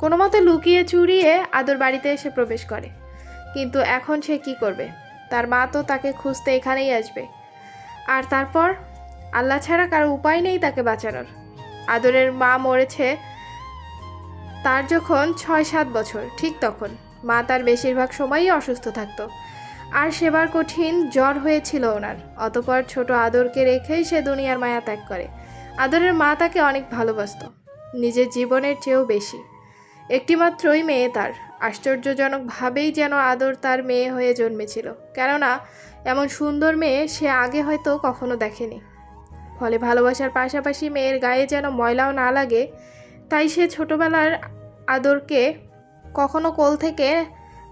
কোনো মতে লুকিয়ে চুরিয়ে আদর বাড়িতে এসে প্রবেশ করে। কিন্তু এখন সে কি করবে? তার মা তো তাকে খুঁজতে এখানেই আসবে। আর তারপর? আল্লাহ ছাড়া কারও উপায় নেই তাকে বাঁচানোর। আদরের মা মরেছে তার যখন ছয় সাত বছর, ঠিক তখন। মা তার বেশিরভাগ সময়ই অসুস্থ থাকতো। আর সেবার কঠিন জ্বর হয়েছিল ওনার। অতপর ছোট আদরকে রেখেই সে দুনিয়ার মায়া ত্যাগ করে। আদরের মা তাকে অনেক ভালোবাসতো। নিজের জীবনের চেয়েও বেশি। একটিমাত্রই মেয়ে তার। আশ্চর্যজনকভাবেই যেন আদর তার মেয়ে হয়ে জন্মেছিল। কেননা, এমন সুন্দর মেয়ে সে আগে হয়তো কখনো দেখেনি। ফলে ভালোবাসার পাশাপাশি মেয়ের গায়ে যেন ময়লাও না লাগে, তাই সে ছোটবেলার আদরকে কখনো কোল থেকে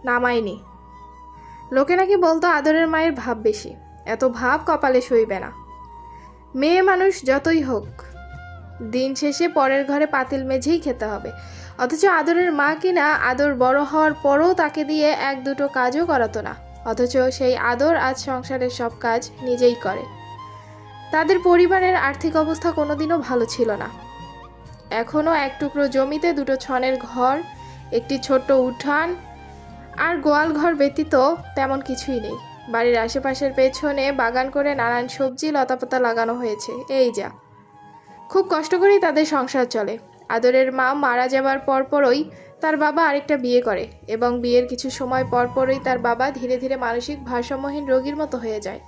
নামায়নি। লোকে নাকি বলতো আদরের মায়ের ভাব বেশি, এত ভাব কপালে সইবে না। মেয়ে মানুষ যতই হোক দিন শেষে পরের ঘরে পাতিল মেঝেই খেতে হবে। অথচ আদরের মা কিনা আদর বড় হওয়ার পরও তাকে দিয়ে এক দুটো কাজও করাতো না। অথচ সেই আদর আজ সংসারের সব কাজ নিজেই করে। তাদের পরিবারের আর্থিক অবস্থা কোনোদিনও ভালো ছিল না। এখনও এক টুকরো জমিতে দুটো ছনের ঘর, একটি ছোট্ট উঠান আর গোয়াল ঘর ব্যতীত তেমন কিছুই নেই। বাড়ির আশেপাশের পেছনে বাগান করে নানান সবজি লতাপাতা লাগানো হয়েছে। এই যা। খুব কষ্ট করেই তাদের সংসার চলে। আদরের মা মারা যাবার পরপরই তার বাবা আরেকটা বিয়ে করে এবং বিয়ের কিছু সময় পরপরই তার বাবা ধীরে ধীরে মানসিক ভারসাম্যহীন রোগীর মতো হয়ে যায়।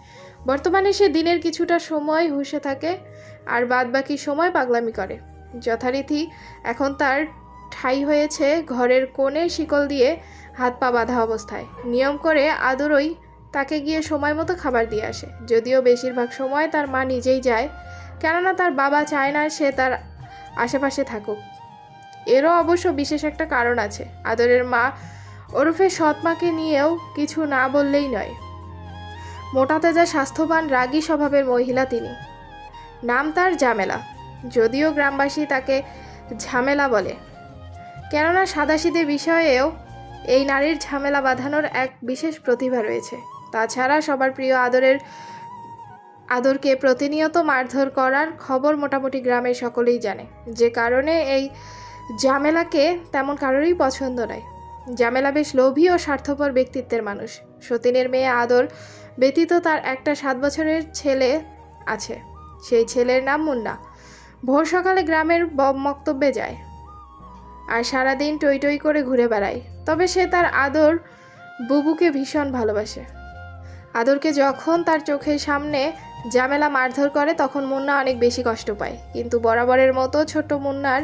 বর্তমানে সে দিনের কিছুটা সময় হুঁশে থাকে আর বাদবাকি সময় পাগলামি করে। যথারীতি এখন তার ঠাই হয়েছে ঘরের কোণে শিকল দিয়ে হাত পা বাঁধা অবস্থায়। নিয়ম করে আদরই তাকে গিয়ে সময় মতো খাবার দিয়ে আসে। যদিও বেশিরভাগ সময় তার মা নিজেই যায় কেননা তার বাবা চায় না সে তার আশেপাশে থাকুক। এরও অবশ্য বিশেষ একটা কারণ আছে। আদরের মা ওরফে সৎমাকে নিয়েও কিছু না বললেই নয়। মোটাতে যা স্বাস্থ্যবান, রাগী স্বভাবের মহিলা তিনি। নাম তার জামেলা। যদিও গ্রামবাসী তাকে ঝামেলা বলে। কেননা সাদাসিদে বিষয়েও এই নারীর ঝামেলা বাঁধানোর এক বিশেষ প্রতিভা রয়েছে। তাছাড়া সবার প্রিয় আদরের আদরকে প্রতিনিয়ত মারধর করার খবর মোটামুটি গ্রামের সকলেই জানে। যে কারণে এই জামেলাকে তেমন কারোরই পছন্দ নয়। জামেলা বেশ লোভী ও স্বার্থপর ব্যক্তিত্বের মানুষ। সতীনের মেয়ে আদর ব্যতীত তার একটা সাত বছরের ছেলে আছে। সেই ছেলের নাম মুন্না। ভোর সকালে গ্রামের মক্তব্যে যায় আর সারাদিন টই টই করে ঘুরে বেড়ায়। তবে সে তার আদর বুবুকে ভীষণ ভালোবাসে। আদরকে যখন তার চোখের সামনে জামেলা মারধর করে তখন মুন্না অনেক বেশি কষ্ট পায়। কিন্তু বরাবরের মতো ছোট্ট মুন্নার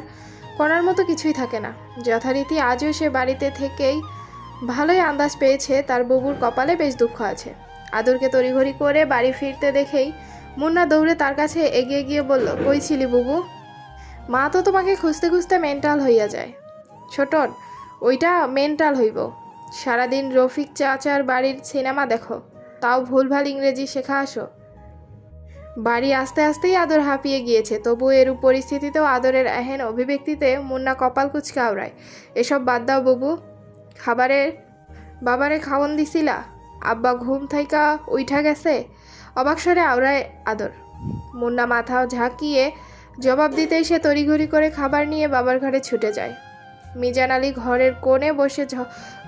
করার মতো কিছুই থাকে না। যথারীতি আজও সে বাড়িতে থেকেই ভালোই আন্দাজ পেয়েছে, তার বুবুর কপালে বেশ দুঃখ আছে। আদরকে তড়িঘড়ি করে বাড়ি ফিরতে দেখেই মুন্না দৌড়ে তার কাছে এগিয়ে গিয়ে বলল, কই ছিলি বুবু? মা তো তোমাকে খুঁজতে খুঁজতে মেন্টাল হইয়া যায়। ছোটন, ওইটা মেন্টাল হইব। সারাদিন রফিক চাচার বাড়ির সিনেমা দেখো। তাও ভুলভাল ইংরেজি শেখা আসো। বাড়ি আস্তে আস্তেই আদর হাঁপিয়ে গিয়েছে তবু এর পরিস্থিতিতেও আদরের এহেন অভিব্যক্তিতে মুন্না কপাল কুচকে আওড়ায়। এসব বাদ দাও বাবু। খাবারের বাবারে খাওয়ন দিছিলা? আব্বা ঘুম থাইকা উইঠা গেছে? অবাক আওড়ায় আদর। মুন্না মাথাও ঝাঁকিয়ে জবাব দিতেই সে তড়িঘড়ি করে খাবার নিয়ে বাবার ঘরে ছুটে যায়। মিজান আলী ঘরের কোণে বসে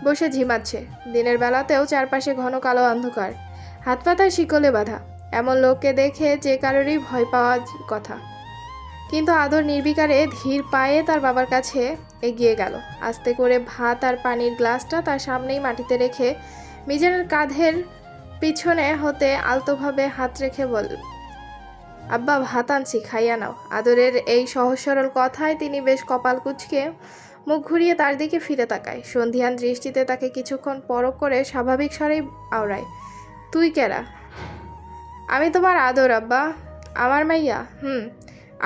বসে ঝিমাচ্ছে। দিনের বেলাতেও চারপাশে ঘন কালো অন্ধকার। হাত পাতার শিকলে বাঁধা। এমন লোককে দেখে যে কারোরই ভয় পাওয়ার কথা। কিন্তু আদর নির্বিকারে ধীর পায়ে তার বাবার কাছে এগিয়ে গেল। আস্তে করে ভাত আর পানির গ্লাসটা তার সামনেই মাটিতে রেখে মিজানের কাঁধের পিছনে হতে আলতোভাবে হাত রেখে বলল, আব্বা, ভাত আনছি, খাইয়া নাও। আদরের এই সহজ সরল কথায় তিনি বেশ কপাল কুচকে মুখ ঘুরিয়ে তার দিকে ফিরে তাকায়। সন্ধিয়ান দৃষ্টিতে তাকে কিছুক্ষণ পরক করে স্বাভাবিক স্বরেই আওড়ায়, তুই কেরা? আমি তোমার আদর, আব্বা। আমার মাইয়া, হুম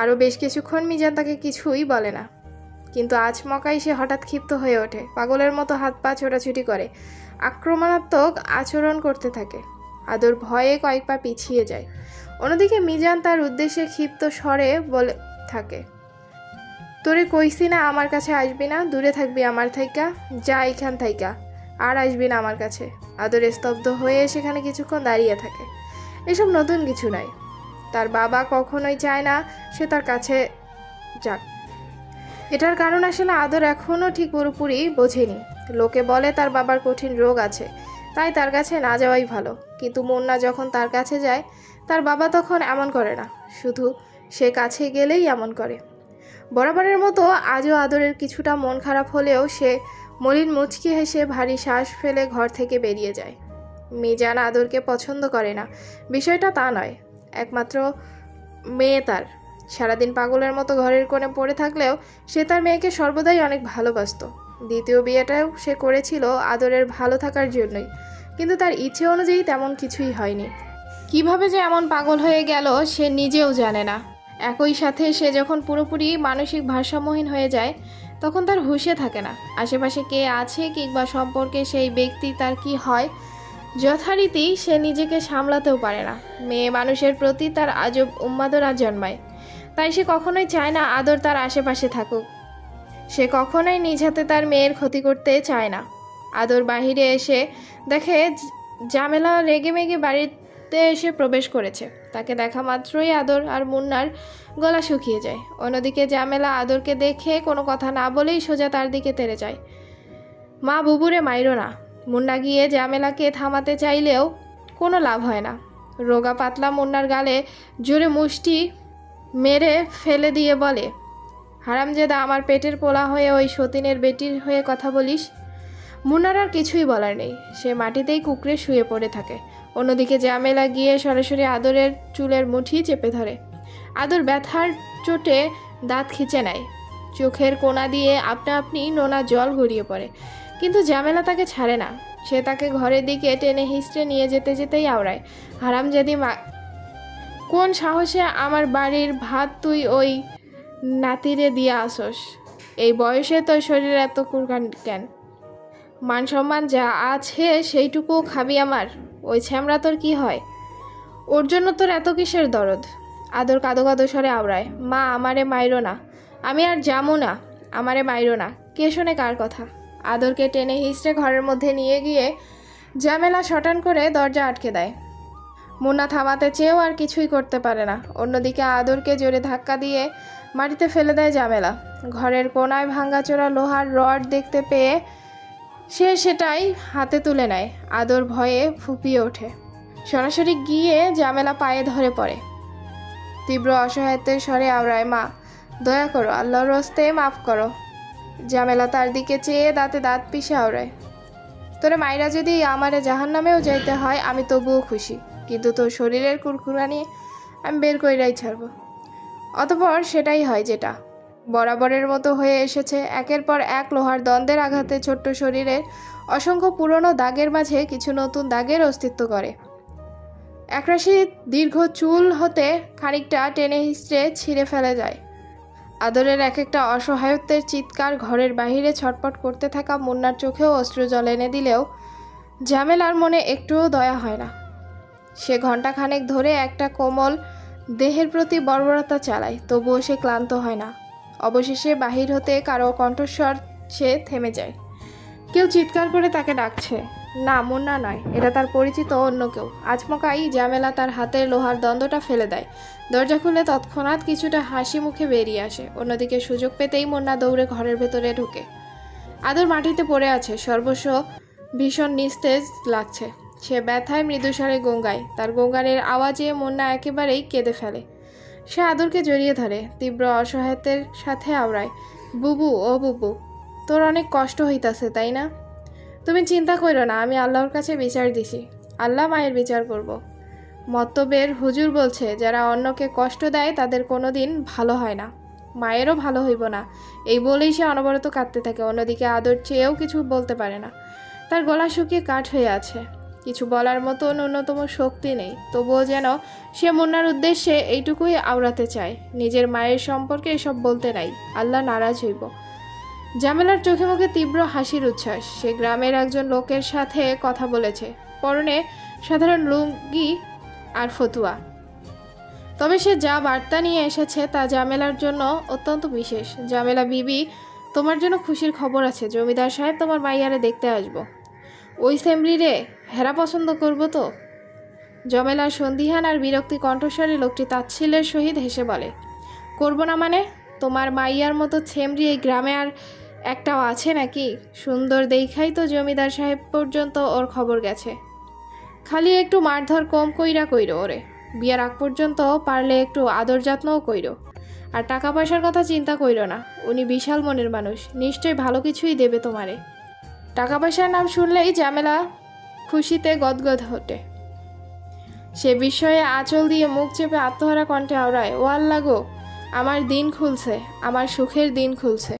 আরও বেশ কিছুক্ষণ মিজান তাকে কিছুই বলে না। কিন্তু আজ মকাই সে হঠাৎ ক্ষিপ্ত হয়ে ওঠে, পাগলের মতো হাত পা ছোটাছুটি করে। আক্রমণাত্মক আচরণ করতে থাকে। আদর ভয়ে কয়েক পা পিছিয়ে যায়। অন্যদিকে মিজান তার উদ্দেশ্যে ক্ষিপ্ত স্বরে বলে থাকে, তোরে কইছি না আমার কাছে আসবি না, দূরে থাকবি আমার থাইকা, যা এখান থাইকা, আর আসবি না আমার কাছে। আদর স্তব্ধ হয়ে সেখানে কিছুক্ষণ দাঁড়িয়ে থাকে। এসব নতুন কিছু নয়। তার বাবা কখনোই চায় না সে তার কাছে যাক। এটার কারণ আসলে আদর এখনও ঠিক পুরোপুরি বোঝেনি। লোকে বলে তার বাবার কঠিন রোগ আছে, তাই তার কাছে না যাওয়াই ভালো। কিন্তু মুন্না যখন তার কাছে যায়, তার বাবা তখন এমন করে না। শুধু সে কাছে গেলেই এমন করে। বরাবরের মতো আজও আদরের কিছুটা মন খারাপ হলেও সে মলিন মুচকি হেসে ভারী শ্বাস ফেলে ঘর থেকে বেরিয়ে যায়। মিজান আদরকে পছন্দ করে না। বিষয়টা তা নয়, একমাত্র মেয়ে তার। সারাদিন পাগলের মতো ঘরের কোণে পড়ে থাকলেও সে তার মেয়েকে সর্বদাই অনেক ভালোবাসতো। দ্বিতীয় বিয়েটাও সে করেছিল আদরের ভালো থাকার জন্যই, কিন্তু তার ইচ্ছে অনুযায়ী তেমন কিছুই হয়নি। কীভাবে যে এমন পাগল হয়ে গেল সে নিজেও জানে না। একই সাথে সে যখন পুরোপুরি মানসিক ভারসাম্যহীন হয়ে যায়, তখন তার হুঁশে থাকে না। আশেপাশে কে আছে কিংবা সম্পর্কে সেই ব্যক্তি তার কি হয় যথারীতি সে নিজেকে সামলাতেও পারে না। মেয়ে মানুষের প্রতি তার আজব উন্মাদনা জন্মায়। তাই সে কখনোই চায় না আদর তার আশেপাশে থাকুক। সে কখনোই নিজ হাতে তার মেয়ের ক্ষতি করতে চায় না। আদর বাহিরে এসে দেখে জামেলা রেগে মেগে বাড়িতে এসে প্রবেশ করেছে। তাকে দেখা মাত্রই আদর আর মুন্নার গলা শুকিয়ে যায়। অন্যদিকে জামেলা আদরকে দেখে কোনো কথা না বলেই সোজা তার দিকে তেড়ে যায়। মা বুবুরে মাইরো না। মুন্না গিয়ে জামেলাকে থামাতে চাইলেও কোনো লাভ হয় না। রোগা পাতলা মুন্নার গালে জোরে মুষ্টি মেরে ফেলে দিয়ে বলে, হারামজেদা, আমার পেটের পোলা হয়ে ওই সতীনের বেটির হয়ে কথা বলিস? মুন্নার আর কিছুই বলার নেই। সে মাটিতেই কুকড়ে শুয়ে পড়ে থাকে। অন্যদিকে জামেলা গিয়ে সরাসরি আদরের চুলের মুঠি চেপে ধরে। আদর ব্যথার চোটে দাঁত খিচে নেয়। চোখের কোনা দিয়ে আপনা আপনি নোনা জল গড়িয়ে পড়ে। কিন্তু জামেলা তাকে ছাড়ে না। সে তাকে ঘরের দিকে টেনে হিস্ট্রে নিয়ে যেতে যেতেই আওড়ায়। হারামজাদি মা কোন সাহসে আমার বাড়ির ভাত তুই ওই নাতিরে দিয়ে আসস? এই বয়সে তোর শরীরে এত কুরকান কেন? মান সম্মান যা আছে সেইটুকুও খাবি আমার? ওই ছ্যামরা তোর কি হয়? ওর জন্য তোর এত কিসের দরদ? আদর কাদো কাদো স্বরে আওড়ায়, মা, আমারে মাইরো না। আমি আর যামু না। আমারে মাইরো না। কে শোনে কার কথা? আদরকে টেনে হিস্ট্রে ঘরের মধ্যে নিয়ে গিয়ে জামেলা শটান করে দরজা আটকে দেয়। মুন্না থামাতে চেয়েও আর কিছুই করতে পারে না। অন্যদিকে আদরকে জোরে ধাক্কা দিয়ে মাটিতে ফেলে দেয় জামেলা। ঘরের কোনায় ভাঙ্গাচোরা লোহার রড দেখতে পেয়ে সে সেটাই হাতে তুলে নেয়। আদর ভয়ে ফুপিয়ে ওঠে। সরাসরি গিয়ে জামেলা পায়ে ধরে পড়ে। তীব্র অসহায়ত্বের স্বরে আওড়ায়, মা, দয়া করো, আল্লাহর রস্তে মাফ করো। জামেলা তার দিকে চেয়ে দাঁতে দাঁত পিষে আওড়ায় তোরে মাইরা যদি আমারে জাহান নামেও যাইতে হয়, আমি তবুও খুশি। কিন্তু তোর শরীরের কুরকুরানি আমি বের কইরাই ছাড়বো। অতপর সেটাই হয় যেটা। বরাবরের মতো হয়ে এসেছে। একের পর এক লোহার দ্বন্দ্বের আঘাতে ছোট্ট শরীরের অসংখ্য পুরনো দাগের মাঝে কিছু নতুন দাগের অস্তিত্ব করে একরাশি দীর্ঘ চুল হতে খানিকটা টেনে হিস্ট্রে ছিঁড়ে ফেলে যায়। আদরের এক একটা অসহায়ত্বের চিৎকার ঘরের বাহিরে ছটপট করতে থাকা মুন্নার চোখেও অস্ত্র জল এনে দিলেও ঝামেলার মনে একটুও দয়া হয় না। সে ঘণ্টাখানেক ধরে একটা কোমল, দেহের প্রতি বর্বরতা চালায়, তবুও সে ক্লান্ত হয় না। অবশেষে বাহির হতে কারও কণ্ঠস্বর সে থেমে যায়। কেউ চিৎকার করে তাকে ডাকছে। না, মুন্না নয়। এটা তার পরিচিত অন্য কেউ। আচমকাই জামেলা তার হাতের লোহার দ্বন্দ্বটা ফেলে দেয়। দরজা খুলে তৎক্ষণাৎ কিছুটা হাসি মুখে বেরিয়ে আসে। অন্যদিকে সুযোগ পেতেই মুন্না দৌড়ে ঘরের ভেতরে ঢোকে। আদর মাটিতে পড়ে আছে। সর্বস্ব ভীষণ নিস্তেজ লাগছে। সে ব্যথায় মৃদুসারে গঙ্গায়। তার গঙ্গানের আওয়াজে মুন্না একেবারেই কেঁদে ফেলে। সে আদরকে জড়িয়ে ধরে, তীব্র অসহায়তের সাথে আওড়ায়। বুবু, ও বুবু, তোর অনেক কষ্ট হইতাছে, তাই না? তুমি চিন্তা করো না, আমি আল্লাহর কাছে বিচার দিছি। আল্লাহ মায়ের বিচার করব। মত্তবের হুজুর বলছে, যারা অন্যকে কষ্ট দেয়, তাদের কোনো দিন ভালো হয় না। মায়েরও ভালো হইব না। এই বলেই সে অনবরত কাঁদতে থাকে, অন্যদিকে আদর চেয়েও কিছু বলতে পারে না। তার গলা শুকিয়ে কাঠ হয়ে আছে। কিছু বলার মতো ন্যূনতম শক্তি নেই, তবুও যেন সে মুন্নার উদ্দেশ্যে এইটুকুই আওড়াতে চায়। নিজের মায়ের সম্পর্কে এসব বলতে নাই, আল্লাহ নারাজ হইব। জামেলার চোখে মুখে তীব্র হাসির উচ্ছ্বাস। সে গ্রামের একজন লোকের সাথে কথা বলেছে। পরনে সাধারণ লুঙ্গি আর ফতুয়া। তবে সে যা বার্তা নিয়ে এসেছে তা জামেলার জন্য অত্যন্ত বিশেষ। জামেলা, বিবি, তোমার জন্য খুশির খবর আছে। জমিদার সাহেব তোমার মাইয়ারে দেখতে আসব। ওই সেমরি রে, হেরা পছন্দ করব তো? জমেলার সন্দিহান আর বিরক্তি কণ্ঠস্বরে লোকটি তাচ্ছিল্যের সহিত হেসে বলে, করব না মানে? তোমার মাইয়ার মতো ছেমরি এই গ্রামে আর একটাও আছে নাকি? সুন্দর দেখাই তো জমিদার সাহেব পর্যন্ত ওর খবর গেছে। খালি একটু মারধর কম কইরা কইরো ওরে। বিয়ার আগ পর্যন্ত পারলে একটু আদর যত্নও কইরো। আর টাকা পয়সার কথা চিন্তা কইরো না, উনি বিশাল মনের মানুষ নিশ্চয়ই ভালো কিছুই দেবে তোমারে। টাকা পয়সার নাম শুনলেই ঝামেলা খুশিতে গদগদ হটে। সে বিষয়ে আঁচল দিয়ে মুখ চেপে আত্মহারা কণ্ঠে আওড়ায়, ও আল্লাহ গো, আমার দিন খুলছে, আমার সুখের দিন খুলছে।